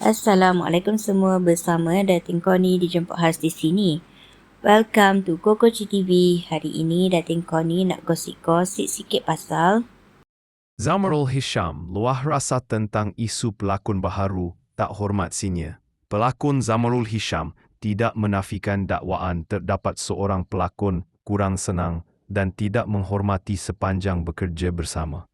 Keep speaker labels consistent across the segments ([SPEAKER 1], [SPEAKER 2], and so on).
[SPEAKER 1] Assalamualaikum semua bersama Datin Koni dijemput khas di sini. Welcome to Koko TV. Hari ini Datin Koni nak gosip-gosip sikit pasal
[SPEAKER 2] Zamarul Hisham luah rasa tentang isu pelakon baharu tak hormat senior. Pelakon Zamarul Hisham tidak menafikan dakwaan terdapat seorang pelakon kurang senang dan tidak menghormati sepanjang bekerja bersama.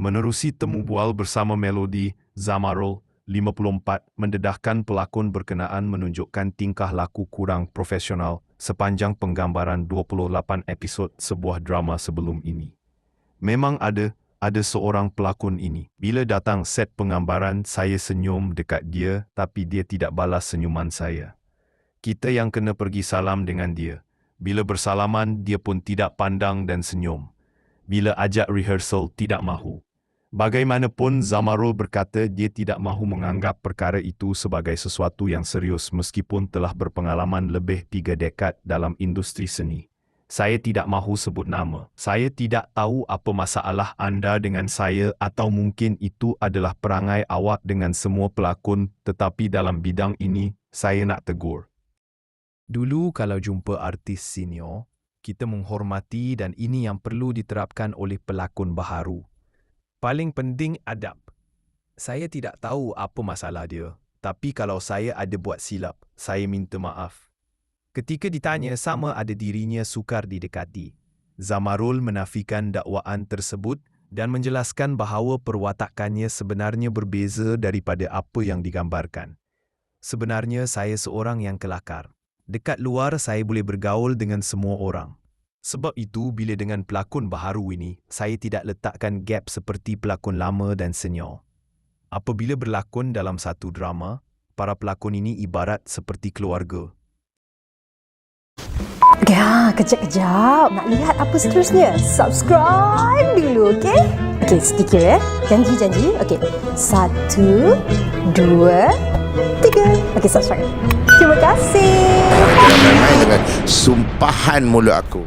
[SPEAKER 2] Menerusi temu bual bersama Melody, Zamarul 54 mendedahkan pelakon berkenaan menunjukkan tingkah laku kurang profesional sepanjang penggambaran 28 episod sebuah drama sebelum ini. Memang ada ada seorang pelakon ini. Bila datang set penggambaran, saya senyum dekat dia tapi dia tidak balas senyuman saya. Kita yang kena pergi salam dengan dia. Bila bersalaman, dia pun tidak pandang dan senyum. Bila ajak rehearsal, tidak mahu. Bagaimanapun Zamarul berkata dia tidak mahu menganggap perkara itu sebagai sesuatu yang serius meskipun telah berpengalaman lebih tiga dekad dalam industri seni. Saya tidak mahu sebut nama. Saya tidak tahu apa masalah anda dengan saya atau mungkin itu adalah perangai awak dengan semua pelakon tetapi dalam bidang ini saya nak tegur. Dulu kalau jumpa artis senior, kita menghormati dan ini yang perlu diterapkan oleh pelakon baharu. Paling penting adab. Saya tidak tahu apa masalah dia, tapi kalau saya ada buat silap, saya minta maaf. Ketika ditanya sama ada dirinya sukar didekati, Zamarul menafikan dakwaan tersebut dan menjelaskan bahawa perwatakannya sebenarnya berbeza daripada apa yang digambarkan. Sebenarnya saya seorang yang kelakar. Dekat luar saya boleh bergaul dengan semua orang. Sebab itu, bila dengan pelakon baharu ini, saya tidak letakkan gap seperti pelakon lama dan senior. Apabila berlakon dalam satu drama, para pelakon ini ibarat seperti keluarga.
[SPEAKER 3] Ya, kejap-kejap. Nak lihat apa seterusnya? Subscribe dulu, okey? Okey, sedikit ya. Janji-janji. Okey. Satu, dua, tiga. Okey, subscribe. Terima kasih.
[SPEAKER 4] Dengan sumpahan mulut aku.